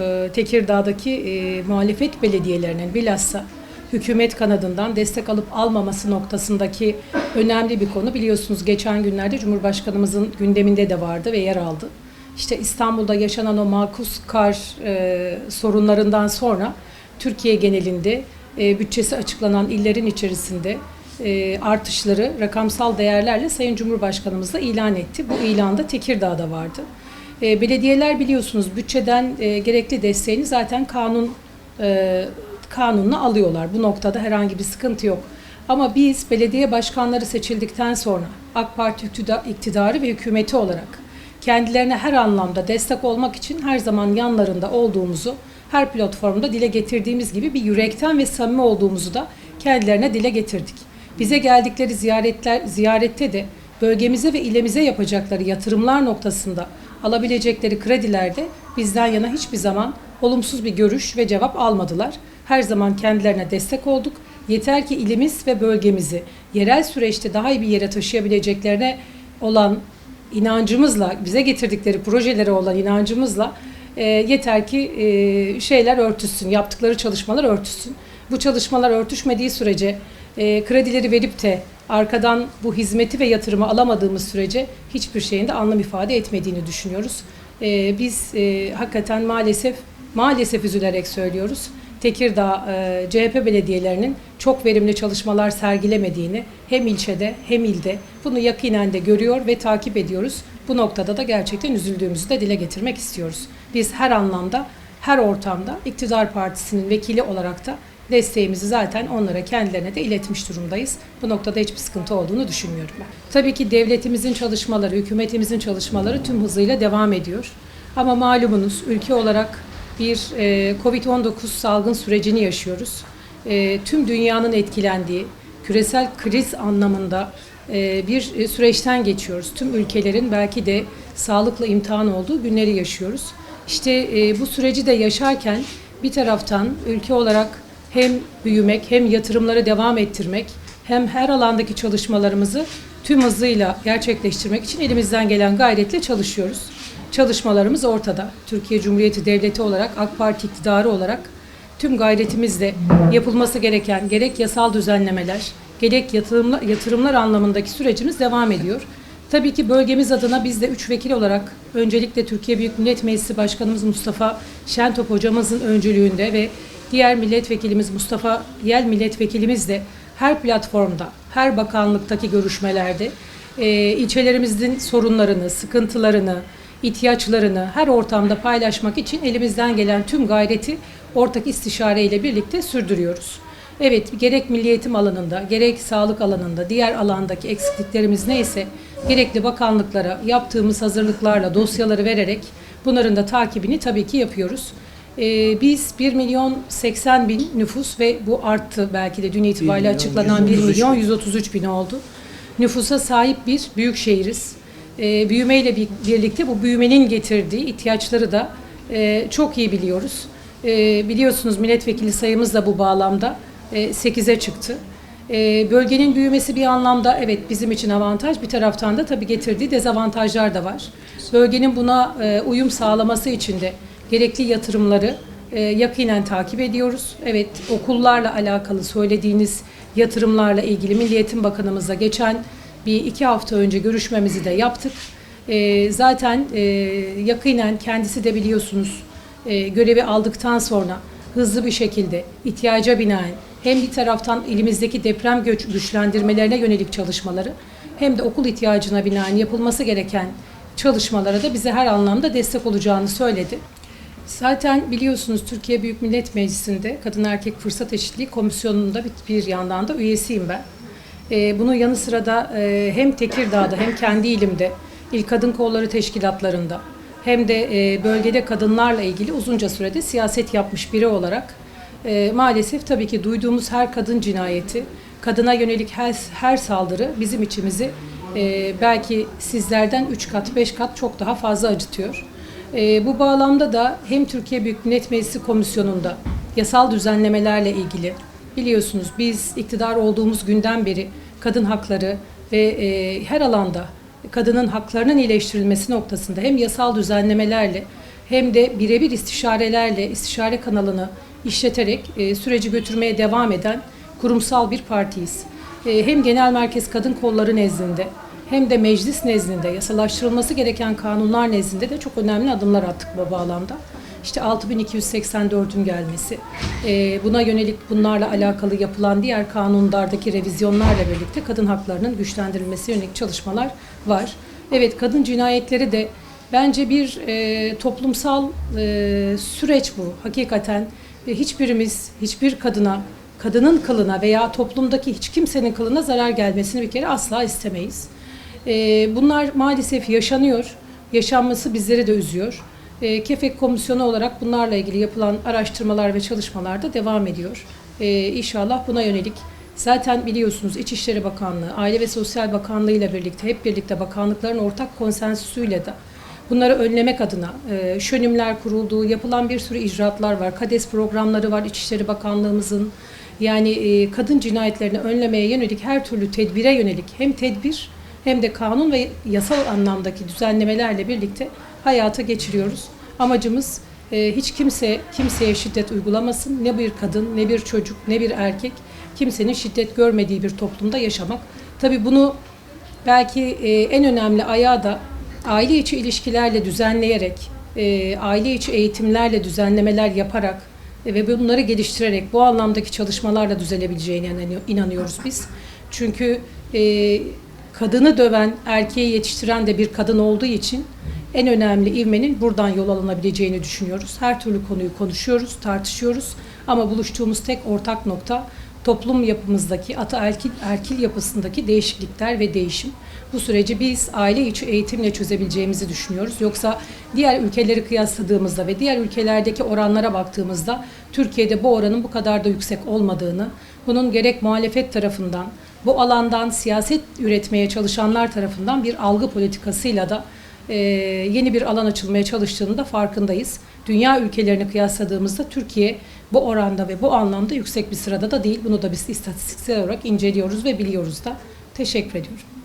e, Tekirdağ'daki e, muhalefet belediyelerinin bilhassa hükümet kanadından destek alıp almaması noktasındaki önemli bir konu. Biliyorsunuz geçen günlerde Cumhurbaşkanımızın gündeminde de vardı ve yer aldı. İşte İstanbul'da yaşanan o makus kar e, sorunlarından sonra Türkiye genelinde e, bütçesi açıklanan illerin içerisinde e, artışları rakamsal değerlerle Sayın Cumhurbaşkanımız da ilan etti. Bu ilanda Tekirdağ'da vardı. E, belediyeler biliyorsunuz bütçeden e, gerekli desteğini zaten kanun e, kanunla alıyorlar. Bu noktada herhangi bir sıkıntı yok. Ama biz belediye başkanları seçildikten sonra AK Parti iktida- iktidarı ve hükümeti olarak kendilerine her anlamda destek olmak için her zaman yanlarında olduğumuzu her platformda dile getirdiğimiz gibi bir yürekten ve samimi olduğumuzu da kendilerine dile getirdik. Bize geldikleri ziyaretler ziyarette de bölgemize ve ilimize yapacakları yatırımlar noktasında alabilecekleri kredilerde bizden yana hiçbir zaman olumsuz bir görüş ve cevap almadılar. Her zaman kendilerine destek olduk. Yeter ki ilimiz ve bölgemizi yerel süreçte daha iyi bir yere taşıyabileceklerine olan inancımızla, bize getirdikleri projelere olan inancımızla e, yeter ki e, şeyler örtüşsün, yaptıkları çalışmalar örtüşsün. Bu çalışmalar örtüşmediği sürece e, kredileri verip de arkadan bu hizmeti ve yatırımı alamadığımız sürece hiçbir şeyin de anlam ifade etmediğini düşünüyoruz. E, biz e, hakikaten maalesef maalesef üzülerek söylüyoruz. Tekirdağ e, CHP belediyelerinin çok verimli çalışmalar sergilemediğini hem ilçede hem ilde bunu yakinen de görüyor ve takip ediyoruz. Bu noktada da gerçekten üzüldüğümüzü de dile getirmek istiyoruz. Biz her anlamda, her ortamda iktidar partisinin vekili olarak da desteğimizi zaten onlara kendilerine de iletmiş durumdayız. Bu noktada hiçbir sıkıntı olduğunu düşünmüyorum ben. Tabii ki devletimizin çalışmaları, hükümetimizin çalışmaları tüm hızıyla devam ediyor. Ama malumunuz ülke olarak bir e, Covid-19 salgın sürecini yaşıyoruz. E, tüm dünyanın etkilendiği küresel kriz anlamında e, bir süreçten geçiyoruz. Tüm ülkelerin belki de sağlıkla imtihan olduğu günleri yaşıyoruz. İşte bu süreci de yaşarken bir taraftan ülke olarak hem büyümek hem yatırımları devam ettirmek hem her alandaki çalışmalarımızı tüm hızıyla gerçekleştirmek için elimizden gelen gayretle çalışıyoruz. Çalışmalarımız ortada. Türkiye Cumhuriyeti Devleti olarak, AK Parti iktidarı olarak tüm gayretimizle yapılması gereken gerek yasal düzenlemeler, gerek yatırımlar, yatırımlar anlamındaki sürecimiz devam ediyor. Tabii ki bölgemiz adına biz de üç vekil olarak öncelikle Türkiye Büyük Millet Meclisi Başkanımız Mustafa Şentop hocamızın öncülüğünde ve diğer milletvekilimiz Mustafa Yel milletvekilimiz de her platformda, her bakanlıktaki görüşmelerde e, ilçelerimizin sorunlarını, sıkıntılarını, ihtiyaçlarını her ortamda paylaşmak için elimizden gelen tüm gayreti ortak istişare ile birlikte sürdürüyoruz. Evet, gerek milli eğitim alanında, gerek sağlık alanında, diğer alandaki eksikliklerimiz neyse gerekli bakanlıklara yaptığımız hazırlıklarla dosyaları vererek bunların da takibini tabii ki yapıyoruz. Ee, biz 1 milyon 80 bin nüfus ve bu arttı belki de dün itibariyle milyon açıklanan 1 133 milyon bin. 133 bin oldu. Nüfusa sahip bir büyük şehiriz. Ee, büyümeyle bir- birlikte bu büyümenin getirdiği ihtiyaçları da e, çok iyi biliyoruz. Ee, biliyorsunuz milletvekili sayımız da bu bağlamda e, 8'e çıktı. Ee, bölgenin büyümesi bir anlamda evet bizim için avantaj, bir taraftan da tabii getirdiği dezavantajlar da var. Bölgenin buna e, uyum sağlaması için de gerekli yatırımları e, yakinen takip ediyoruz. Evet okullarla alakalı söylediğiniz yatırımlarla ilgili Milli Eğitim Bakanımızla geçen bir iki hafta önce görüşmemizi de yaptık. E, zaten e, yakinen kendisi de biliyorsunuz e, görevi aldıktan sonra hızlı bir şekilde ihtiyaca binaen hem bir taraftan ilimizdeki deprem göç güçlendirmelerine yönelik çalışmaları hem de okul ihtiyacına binaen yapılması gereken çalışmalara da bize her anlamda destek olacağını söyledi. Zaten biliyorsunuz Türkiye Büyük Millet Meclisi'nde Kadın Erkek Fırsat Eşitliği Komisyonu'nda bir, bir yandan da üyesiyim ben. Ee, bunun yanı sıra da e, hem Tekirdağ'da hem kendi ilimde İl Kadın Kolları Teşkilatlarında hem de e, bölgede kadınlarla ilgili uzunca sürede siyaset yapmış biri olarak e, maalesef tabii ki duyduğumuz her kadın cinayeti, kadına yönelik her, her saldırı bizim içimizi e, belki sizlerden 3 kat 5 kat çok daha fazla acıtıyor. E, bu bağlamda da hem Türkiye Büyük Millet Meclisi Komisyonu'nda yasal düzenlemelerle ilgili biliyorsunuz biz iktidar olduğumuz günden beri kadın hakları ve e, her alanda kadının haklarının iyileştirilmesi noktasında hem yasal düzenlemelerle hem de birebir istişarelerle istişare kanalını işleterek e, süreci götürmeye devam eden kurumsal bir partiyiz. E, hem Genel Merkez Kadın Kolları nezdinde hem de meclis nezdinde yasalaştırılması gereken kanunlar nezdinde de çok önemli adımlar attık bu bağlamda. İşte 6284'ün gelmesi, e, buna yönelik bunlarla alakalı yapılan diğer kanunlardaki revizyonlarla birlikte kadın haklarının güçlendirilmesi yönelik çalışmalar var. Evet kadın cinayetleri de bence bir e, toplumsal e, süreç bu hakikaten. Hiçbirimiz hiçbir kadına, kadının kılına veya toplumdaki hiç kimsenin kılına zarar gelmesini bir kere asla istemeyiz. E, bunlar maalesef yaşanıyor. Yaşanması bizleri de üzüyor. E, Kefek Komisyonu olarak bunlarla ilgili yapılan araştırmalar ve çalışmalar da devam ediyor. E, inşallah buna yönelik zaten biliyorsunuz İçişleri Bakanlığı, Aile ve Sosyal Bakanlığı ile birlikte hep birlikte bakanlıkların ortak konsensüsüyle de bunları önlemek adına e, şönümler kurulduğu, yapılan bir sürü icraatlar var. KADES programları var İçişleri Bakanlığımızın. Yani e, kadın cinayetlerini önlemeye yönelik her türlü tedbire yönelik hem tedbir hem de kanun ve yasal anlamdaki düzenlemelerle birlikte hayata geçiriyoruz. Amacımız e, hiç kimse kimseye şiddet uygulamasın. Ne bir kadın, ne bir çocuk, ne bir erkek kimsenin şiddet görmediği bir toplumda yaşamak. Tabii bunu belki e, en önemli ayağı da aile içi ilişkilerle düzenleyerek, e, aile içi eğitimlerle düzenlemeler yaparak ve bunları geliştirerek bu anlamdaki çalışmalarla düzelebileceğine inanıyor- inanıyoruz biz. Çünkü kadını döven, erkeği yetiştiren de bir kadın olduğu için en önemli ivmenin buradan yol alınabileceğini düşünüyoruz. Her türlü konuyu konuşuyoruz, tartışıyoruz ama buluştuğumuz tek ortak nokta toplum yapımızdaki, ataerkil erkil yapısındaki değişiklikler ve değişim. Bu süreci biz aile içi eğitimle çözebileceğimizi düşünüyoruz. Yoksa diğer ülkeleri kıyasladığımızda ve diğer ülkelerdeki oranlara baktığımızda Türkiye'de bu oranın bu kadar da yüksek olmadığını, bunun gerek muhalefet tarafından, bu alandan siyaset üretmeye çalışanlar tarafından bir algı politikasıyla da e, yeni bir alan açılmaya çalıştığını da farkındayız. Dünya ülkelerini kıyasladığımızda Türkiye bu oranda ve bu anlamda yüksek bir sırada da değil. Bunu da biz istatistiksel olarak inceliyoruz ve biliyoruz da. Teşekkür ediyorum.